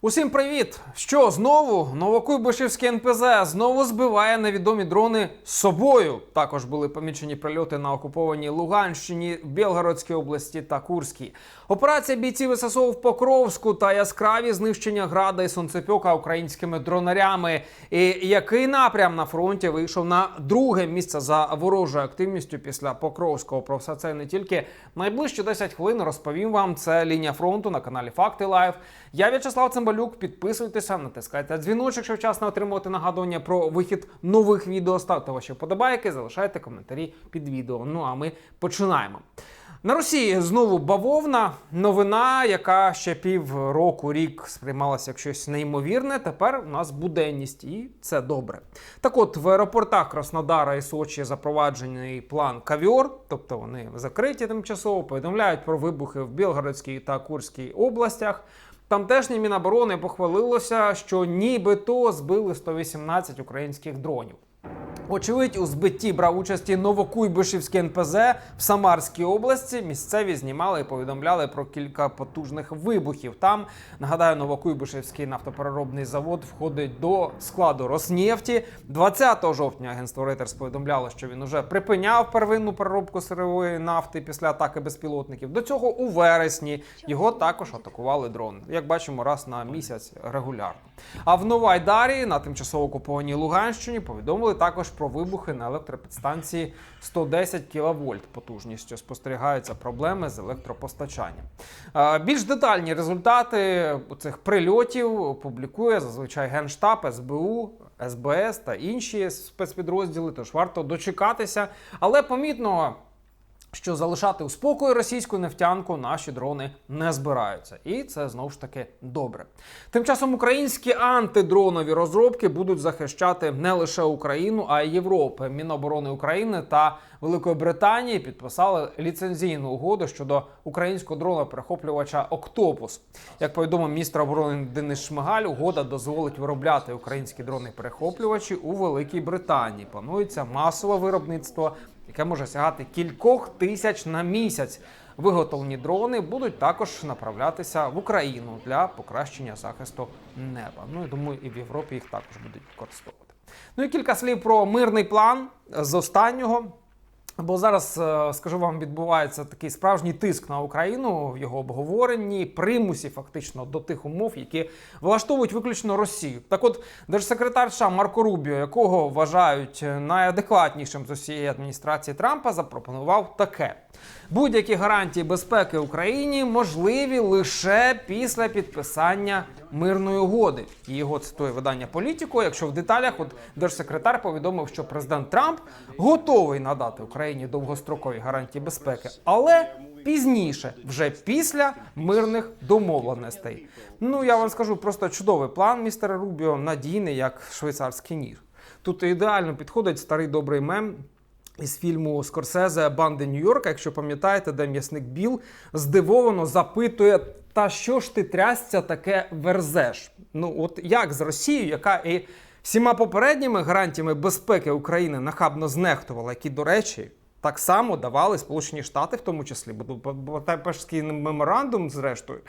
Усім привіт! Що знову Новокуйбишевське НПЗ знову збиває невідомі дрони з собою. Також були помічені прильоти на окупованій Луганщині, Білгородській області та Курській. Операція бійців ССО в Покровську та яскраві знищення града і сонцепьока українськими дронарями. І який напрям на фронті вийшов на друге місце за ворожою активністю після Покровського? Про все це не тільки найближчі 10 хвилин розповім вам. Це лінія фронту на каналі Факти Лайв. Я В'ячеслав Цимбалюк. Підписуйтеся, натискайте дзвіночок, щоб вчасно отримувати нагадування про вихід нових відео. Ставте ваші вподобайки, залишайте коментарі під відео. Ну а ми починаємо. На Росії знову бавовна новина, яка ще пів року рік сприймалася як щось неймовірне. Тепер у нас буденність, і це добре. Так, от в аеропортах Краснодара і Сочі запроваджений план кавіор, тобто вони закриті тимчасово, повідомляють про вибухи в Білгородській та Курській областях. Тамтешнє Міноборони похвалилося, що нібито збили 118 українських дронів. Очевидь, у збитті брав участь і Новокуйбишевське НПЗ в Самарській області. Місцеві знімали і повідомляли про кілька потужних вибухів. Там нагадаю, Новокуйбишевський нафтопереробний завод входить до складу Роснефті. 20 жовтня агентство Reuters повідомляло, що він уже припиняв первинну переробку сирової нафти після атаки безпілотників. До цього у вересні його також атакували дрони. Як бачимо, раз на місяць регулярно. А в Новайдарі на тимчасово окупованій Луганщині повідомили також про вибухи на електропідстанції 110 кВт потужністю. Спостерігаються проблеми з електропостачанням. Е, Більш детальні результати цих прильотів публікує зазвичай Генштаб, СБУ. СБС та інші спецпідрозділи, тож варто дочекатися. Але помітно, що залишати у спокої російську нефтянку наші дрони не збираються, і це знову ж таки добре. Тим часом українські антидронові розробки будуть захищати не лише Україну, а й Європу. Міноборони України та Великої Британії підписали ліцензійну угоду щодо українського дрона перехоплювача Октопус. Як повідомив міністр оборони Денис Шмигаль, угода дозволить виробляти українські дрони перехоплювачі у Великій Британії. Планується масове виробництво яке може сягати кількох тисяч на місяць. Виготовлені дрони будуть також направлятися в Україну для покращення захисту неба. Ну я думаю, і в Європі їх також будуть використовувати. Ну і кілька слів про мирний план з останнього. Бо зараз е, скажу вам, відбувається такий справжній тиск на Україну в його обговоренні, примусі фактично до тих умов, які влаштовують виключно Росію. Так, от держсекретар США Марко Рубіо, якого вважають найадекватнішим з усієї адміністрації Трампа, запропонував таке: будь-які гарантії безпеки Україні можливі лише після підписання мирної угоди. І його цитує видання Політіко. Якщо в деталях, от держсекретар повідомив, що президент Трамп готовий надати Україні довгострокові гарантії безпеки, але пізніше, вже після мирних домовленостей. Ну я вам скажу просто чудовий план містера Рубіо, надійний як швейцарський ніж. Тут ідеально підходить старий добрий мем. Із фільму Скорсезе Банди Нью-Йорка, якщо пам'ятаєте, де м'ясник Біл здивовано запитує: та що ж ти трясця таке верзеш? Ну от як з Росією, яка і всіма попередніми гарантіями безпеки України нахабно знехтувала, які, до речі, так само давали Сполучені Штати, в тому числі, бо Будапештський меморандум, зрештою.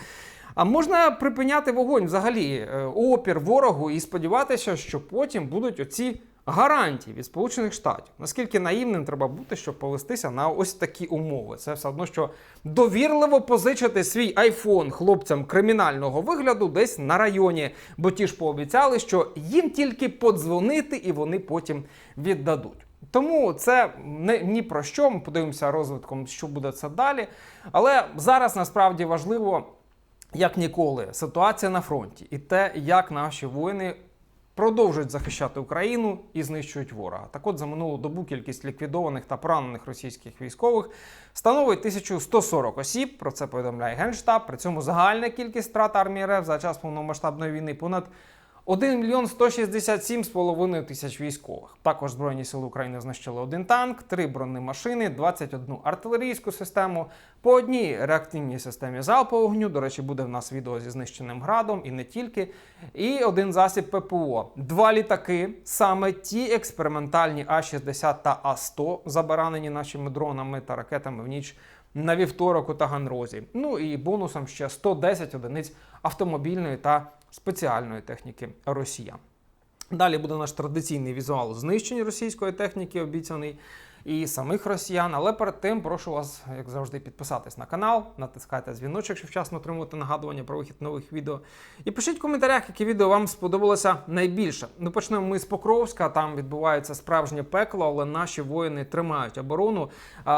А можна припиняти вогонь взагалі, е, опір ворогу і сподіватися, що потім будуть оці гарантії від Сполучених Штатів. Наскільки наївним треба бути, щоб повестися на ось такі умови? Це все одно, що довірливо позичити свій айфон хлопцям кримінального вигляду десь на районі, бо ті ж пообіцяли, що їм тільки подзвонити і вони потім віддадуть. Тому це не ні про що. Ми подивимося розвитком, що буде це далі. Але зараз насправді важливо, як ніколи, ситуація на фронті і те, як наші воїни продовжують захищати Україну і знищують ворога. Так от за минулу добу кількість ліквідованих та поранених російських військових становить 1140 осіб. Про це повідомляє Генштаб. При цьому загальна кількість втрат армії РФ за час повномасштабної війни понад 1 мільйон 167,5 тисяч військових. Також Збройні сили України знищили один танк, три бронемашини, 21 артилерійську систему, по одній реактивній системі залпового вогню. До речі, буде в нас відео зі знищеним градом і не тільки. І один засіб ППО. Два літаки, саме ті експериментальні А-60 та А-100, забаранені нашими дронами та ракетами в ніч на вівторок у Таганрозі. Ну і бонусом ще 110 одиниць автомобільної та спеціальної техніки росіян. Далі буде наш традиційний візуал знищення російської техніки, обіцяний і самих росіян. Але перед тим прошу вас, як завжди, підписатись на канал, натискайте дзвіночок, щоб вчасно отримувати нагадування про вихід нових відео. І пишіть в коментарях, які відео вам сподобалося найбільше. Ну, почнемо ми з Покровська. Там відбувається справжнє пекло, але наші воїни тримають оборону.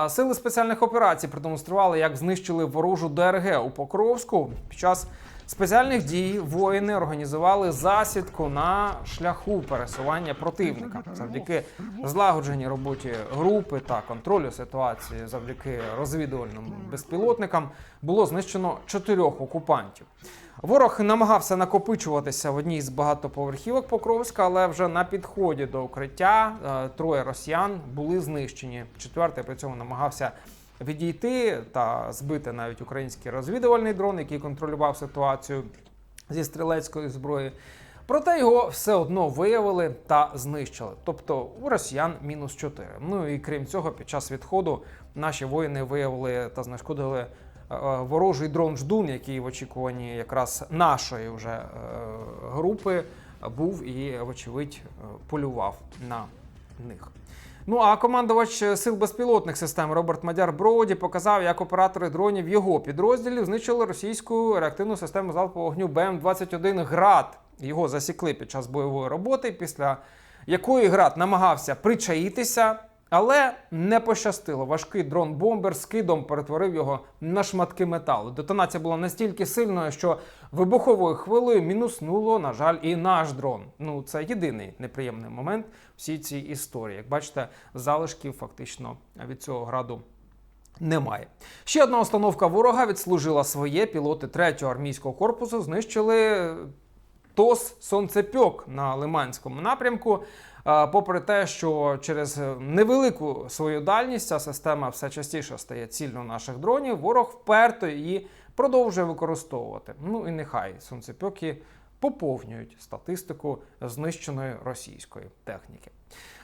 Сили спеціальних операцій продемонстрували, як знищили ворожу ДРГ у Покровську під час. Спеціальних дій воїни організували засідку на шляху пересування противника завдяки злагодженій роботі групи та контролю ситуації завдяки розвідувальним безпілотникам було знищено чотирьох окупантів. Ворог намагався накопичуватися в одній з багатоповерхівок Покровська, але вже на підході до укриття е, троє росіян були знищені. Четвертий при цьому намагався відійти та збити навіть український розвідувальний дрон, який контролював ситуацію зі стрілецької зброї. Проте його все одно виявили та знищили. Тобто у росіян мінус 4. Ну і крім цього, під час відходу наші воїни виявили та знешкодили е, ворожий дрон Ждун, який в очікуванні якраз нашої вже е, групи був і, вочевидь, е, полював на них. Ну а командувач сил безпілотних систем Роберт Мадяр Броуді показав, як оператори дронів його підрозділів знищили російську реактивну систему залпового вогню БМ-21 ГРАД. Його засікли під час бойової роботи, після якої ГРАД намагався причаїтися, але не пощастило. Важкий дрон-бомбер з кидом перетворив його на шматки металу. Детонація була настільки сильною, що вибуховою хвилею мінуснуло, на жаль, і наш дрон. Ну, це єдиний неприємний момент всій цій історії. Як бачите, залишків фактично від цього граду. Немає. Ще одна установка ворога відслужила своє. Пілоти 3-го армійського корпусу знищили ТОС Сонцепьок на Лиманському напрямку. Е, Попри те, що через невелику свою дальність ця система все частіше стає цільно наших дронів, ворог вперто її продовжує використовувати. Ну і нехай сонцепьоки поповнюють статистику знищеної російської техніки.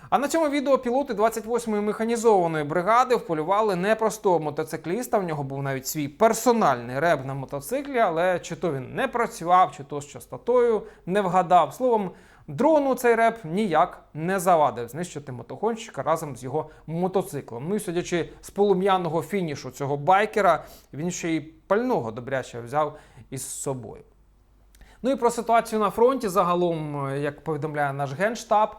А на цьому відео пілоти 28-ї механізованої бригади вполювали непростого мотоцикліста. В нього був навіть свій персональний реб на мотоциклі, але чи то він не працював, чи то з частотою не вгадав. Словом, дрону цей реп ніяк не завадив знищити мотогонщика разом з його мотоциклом. Ну і судячи з полум'яного фінішу цього байкера, він ще й пального добряче взяв із собою. Ну і про ситуацію на фронті загалом, е, як повідомляє наш генштаб,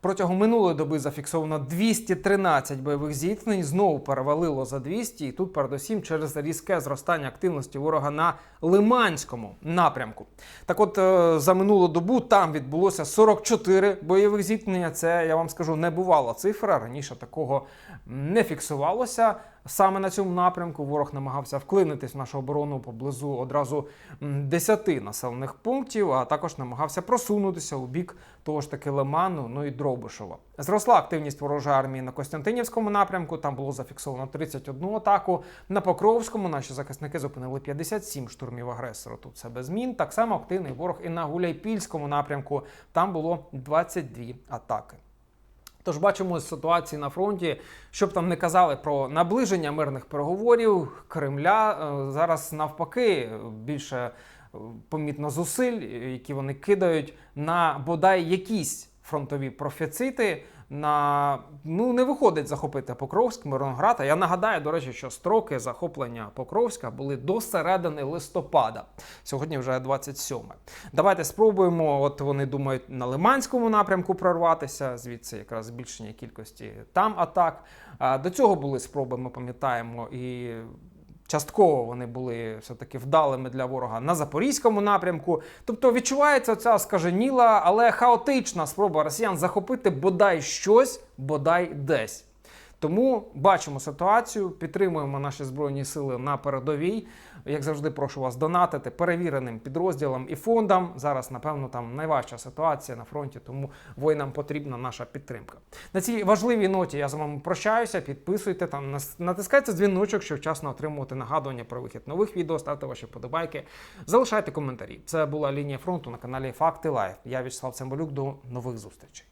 протягом минулої доби зафіксовано 213 бойових зіткнень, знову перевалило за 200, і тут передусім через різке зростання активності ворога на Лиманському напрямку. Так от е, за минулу добу там відбулося 44 бойових зіткнення. Це я вам скажу небувала цифра. Раніше такого не фіксувалося. Саме на цьому напрямку ворог намагався вклинитись в нашу оборону поблизу одразу м, 10 населених пунктів, а також намагався просунутися у бік того ж таки Лиману, ну і Дробишова. Зросла активність ворожої армії на Костянтинівському напрямку. Там було зафіксовано 31 атаку. На Покровському наші захисники зупинили 57 штурмів агресора. Тут це без змін. Так само активний ворог і на Гуляйпільському напрямку. Там було 22 атаки. Тож бачимо з ситуації на фронті, щоб там не казали про наближення мирних переговорів Кремля. е, Зараз навпаки більше е, помітно зусиль, які вони кидають на бодай якісь фронтові профіцити. На ну не виходить захопити Покровськ, Мироноград. А я нагадаю, до речі, що строки захоплення Покровська були до середини листопада. Сьогодні вже 27. Давайте спробуємо. От вони думають на Лиманському напрямку прорватися, звідси якраз збільшення кількості там атак. До цього були спроби, ми пам'ятаємо, і Частково вони були все-таки вдалими для ворога на запорізькому напрямку. Тобто відчувається ця скаженіла, але хаотична спроба росіян захопити бодай щось, бодай десь. Тому бачимо ситуацію, підтримуємо наші збройні сили на передовій. Як завжди, прошу вас донатити перевіреним підрозділам і фондам. Зараз, напевно, там найважча ситуація на фронті, тому воїнам потрібна наша підтримка. На цій важливій ноті я з вами прощаюся. Підписуйте там, натискайте дзвіночок, щоб вчасно отримувати нагадування про вихід нових відео. Ставте ваші подобайки, залишайте коментарі. Це була лінія фронту на каналі Факти Лайв. Я Вячеслав Цимбалюк. До нових зустрічей.